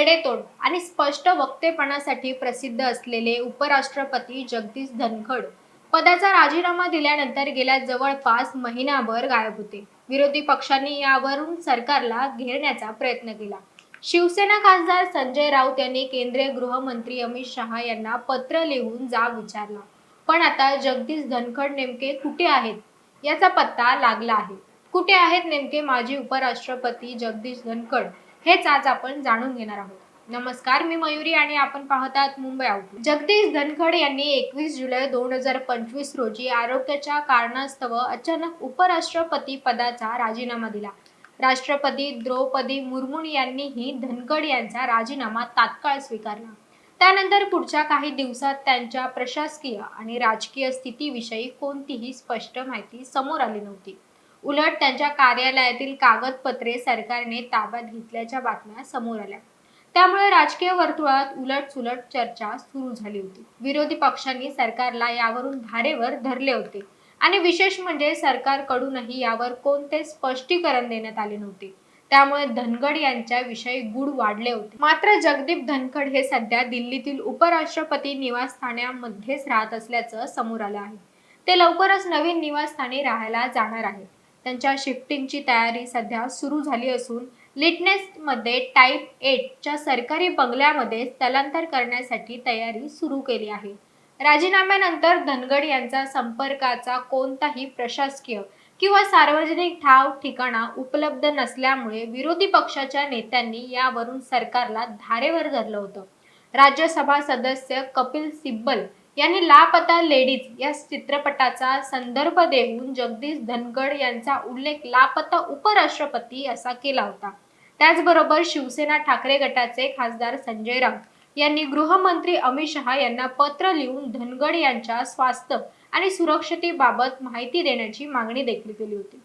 जडेतोड आणि स्पष्ट वक्तेपणासाठी प्रसिद्ध असलेले उपराष्ट्रपती जगदीश धनखड पदाचा राजीनामा दिल्यानंतर गेल्या जवळपास महिनाभर गायब होते. विरोधी पक्षांनी यावरून सरकारला घेरण्याचा प्रयत्न केला. शिवसेना खासदार संजय राऊत यांनी केंद्रीय गृहमंत्री अमित शहा यांना पत्र लिहून जाब विचारला. पण आता जगदीश धनखड नेमके कुठे आहेत? याचा पत्ता लागला आहे. कुठे आहेत नेमके माजी उपराष्ट्रपती जगदीश धनखड? हेच आज आपण जाणून घेणार आहोत. नमस्कार मी मयुरी आणि आपण पाहत आहात मुंबई आउट जगदीश धनखड यांनी एकवीस जुलै दोन हजार पंचवीस रोजी आरोग्याच्या कारणास्तव अचानक उपराष्ट्रपती पदाचा राजीनामा दिला. राष्ट्रपती द्रौपदी मुर्मू यांनीही धनखड यांचा राजीनामा तात्काळ स्वीकारला. त्यानंतर पुढच्या काही दिवसात त्यांच्या प्रशासकीय आणि राजकीय स्थितीविषयी कोणतीही स्पष्ट माहिती समोर आली नव्हती. उलट त्यांच्या कार्यालयातील कागदपत्रे सरकारने ताब्यात घेतल्याच्या बातम्या समोर आल्या. त्यामुळे राजकीय वर्तुळात उलट सुलट चर्चा सुरू झाली होती. विरोधी पक्षांनी सरकारला यावरून धारेवर धरले होते. आणि विशेष म्हणजे सरकारकडूनही यावर कोणते स्पष्टीकरण देण्यात आले नव्हते. त्यामुळे धनगड यांच्या विषयी गुढ वाढले होते. मात्र जगदीप धनखड हे सध्या दिल्लीतील उपराष्ट्रपती निवासस्थानामध्येच राहत असल्याचं समोर आलं आहे. ते लवकरच नवीन निवासस्थानी राहायला जाणार आहेत. त्यांच्या शिफ्टिंगची तयारी सध्या सुरू झाली असून लिटनेसमध्ये टाईप एटच्या सरकारी बंगल्यामध्ये स्थलांतर करण्यासाठी तयारी सुरू केली आहे. राजीनाम्यानंतर धनगड यांचा संपर्काचा कोणताही प्रशासकीय किंवा सार्वजनिक ठाव ठिकाणा उपलब्ध नसल्यामुळे विरोधी पक्षाच्या नेत्यांनी यावरून सरकारला धारेवर धरलं होतं. राज्यसभा सदस्य कपिल सिब्बल यांनी लापता लेडीज या चित्रपटाचा संदर्भ देऊन जगदीश धनगड यांचा उल्लेख लापता उपराष्ट्रपती असा केला होता. त्याचबरोबर शिवसेना ठाकरे गटाचे खासदार संजय राऊत यांनी गृहमंत्री अमित शहा यांना पत्र लिहून धनगड यांच्या स्वास्थ्य आणि सुरक्षतेबाबत माहिती देण्याची मागणी देखील केली होती.